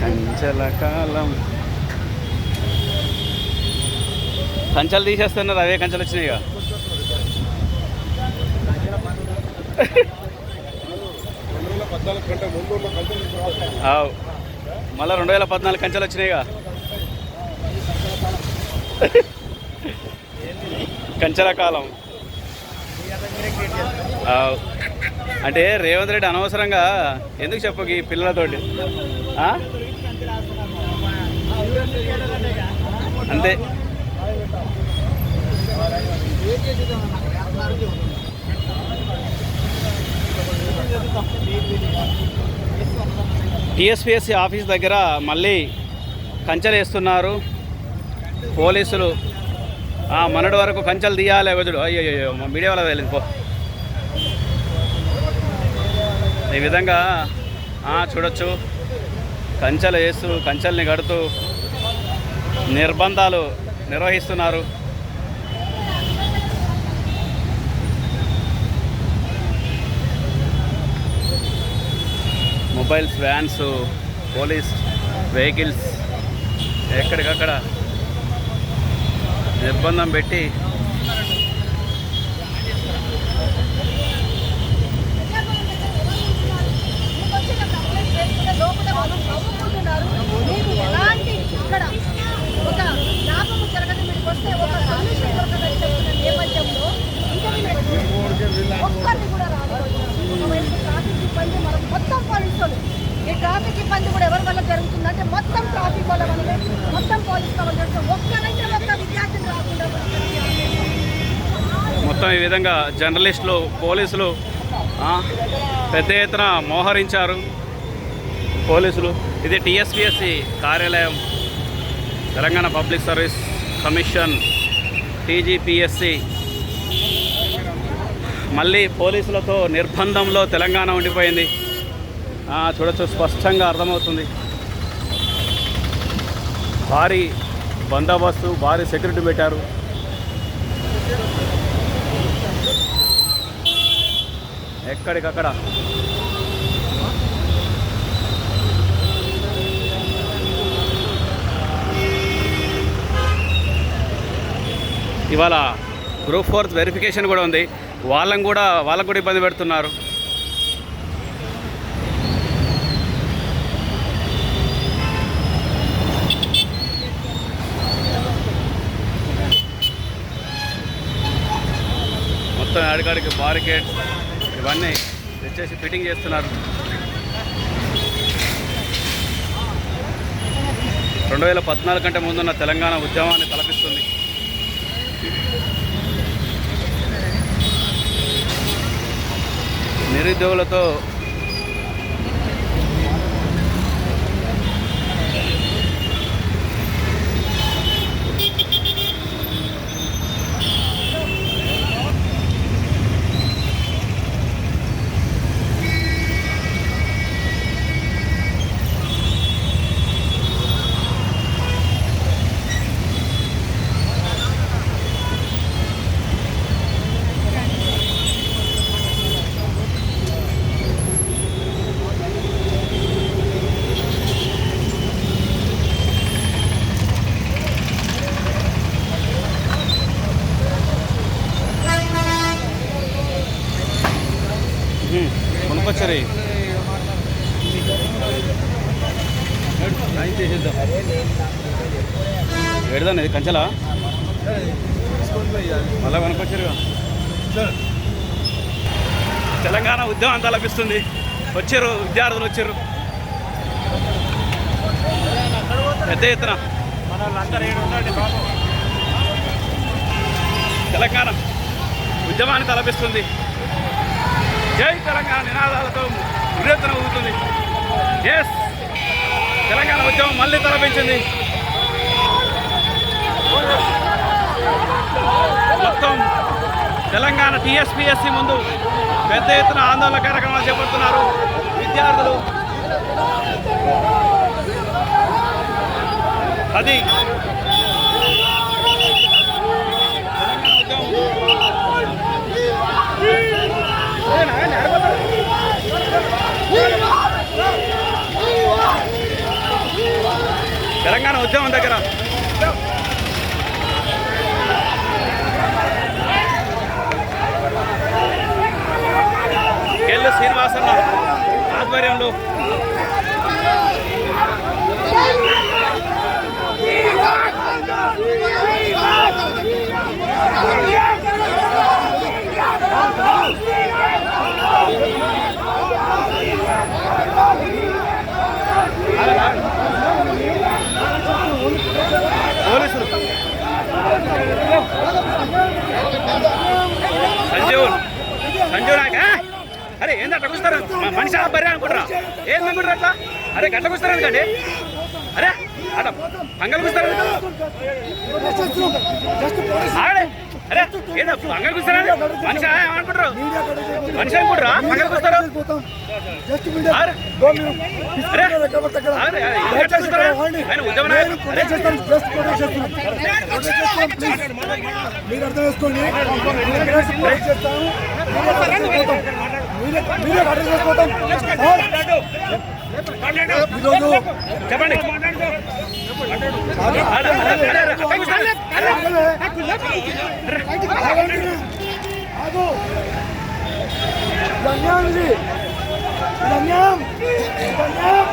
కంచెల కాలం కంచెలు తీసేస్తున్నారు అవే కంచెలు వచ్చినాయిగా ఆవ్. మళ్ళా రెండు వేల పద్నాలుగు కంచెలు వచ్చినాయిగా కంచెల కాలం ఆవ్. అంటే రేవంత్ రెడ్డి అనవసరంగా ఎందుకు చెప్పు ఈ పిల్లలతోటి? అంతే. టిఎస్పిఎస్సి ఆఫీస్ దగ్గర మళ్ళీ కంచెలు వేస్తున్నారు. పోలీసులు. ఆ, మొన్నటి వరకు కంచెలు తీయాలి వదుడు అయ్యో అయ్యో మీడియా వాళ్ళ వెళ్ళింది పో. ఈ విధంగా ఆ, చూడొచ్చు. కంచెలు వేస్తూ కంచెల్ని కడుతూ నిర్బంధాలు నిర్వహిస్తున్నారు. మొబైల్స్ వ్యాన్స్ పోలీస్ వెహికల్స్ ఎక్కడికక్కడ నిర్బంధం పెట్టి మొత్తం ఈ విధంగా జర్నలిస్టులు పోలీసులు పెద్ద ఎత్తున మోహరించారు. పోలీసులు. ఇది టీఎస్పిఎస్సి కార్యాలయం Telangana public service commission TGPSC. మళ్ళీ పోలీసులతో నిర్బంధంలో తెలంగాణ ఉండిపోయింది. చూడచ్చు చూడొచ్చు స్పష్టంగా అర్థమవుతుంది. భారీ బందోబస్తు భారీ సెక్యూరిటీ పెట్టారు. ఎక్కడికక్కడ? ఇవాళ గ్రూప్ ఫోర్త్ వెరిఫికేషన్ కూడా ఉంది. వాళ్ళని కూడా వాళ్ళకు కూడా ఇబ్బంది పెడుతున్నారు. మొత్తం అడిగాడికి బారికేడ్స్ ఇవన్నీ తెచ్చేసి ఫిట్టింగ్ చేస్తున్నారు. రెండు వేల పద్నాలుగు కంటే ముందున్న తెలంగాణ ఉద్యమాన్ని తలపిస్తుంది. నిరుద్యోగులతో కొనుక్కొచ్చారు ఏడుదాన్ని ఇది కంచెలా? మళ్ళా కొనుక్కొచ్చారు తెలంగాణ ఉద్యమం అంతా లభిస్తుంది. వచ్చారు విద్యార్థులు వచ్చారు. పెద్ద ఎత్తున. తెలంగాణ ఉద్యమాన్ని తలపిస్తుంది. జై తెలంగాణ నినాదాలతో ఉరేతన ఊగుతుంది ఎస్ తెలంగాణ ఉద్యమం మళ్ళీ తలపించింది. మొత్తం తెలంగాణ టీఎస్పీఎస్సీ ముందు పెద్ద ఎత్తున ఆందోళన కార్యక్రమాలు చేపడుతున్నారు విద్యార్థులు. అది తెలంగాణ ఉద్యమం తెలంగాణ ఉద్యమం దగ్గర సంజీవ్ సంజీవ్ నాయక్ అరే ఏంది అట్లా కూస్తారు మనిషి బర్రె అనుకుంటారా ఏంది అనుకుంటారు అట్లా? అరే గట్ల కూస్తారు ఎందుకండి? అరే అట్లా పంగలు కూస్తారు ఆడే అరే ఏదో పంగలు కూస్తారా మనిషి ఏమనుకుంటారు మనిషి అనుకుంటారా పంగలు కూస్తారు అరే అరే కూస్తారా? ఆయన ఉద్యమ మీరు అర్థం చేసుకోండి మీరే అర్థం చేసుకోవటం ఈరోజు చెప్పండి అన్యాయం ఇది అన్యాయం అన్యాయం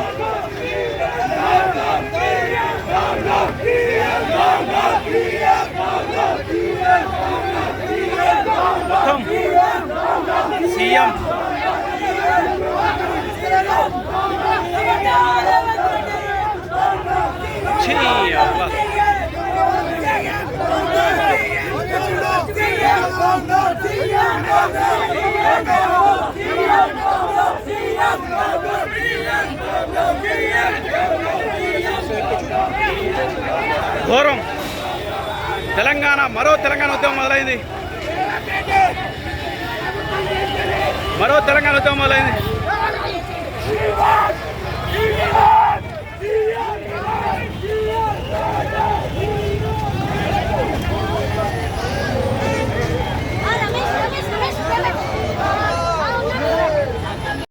ఘోరం తెలంగాణ మరో తెలంగాణ ఉద్యమం మొదలైంది. మరో తెలంగాణ ఉద్యమం మొదలైంది.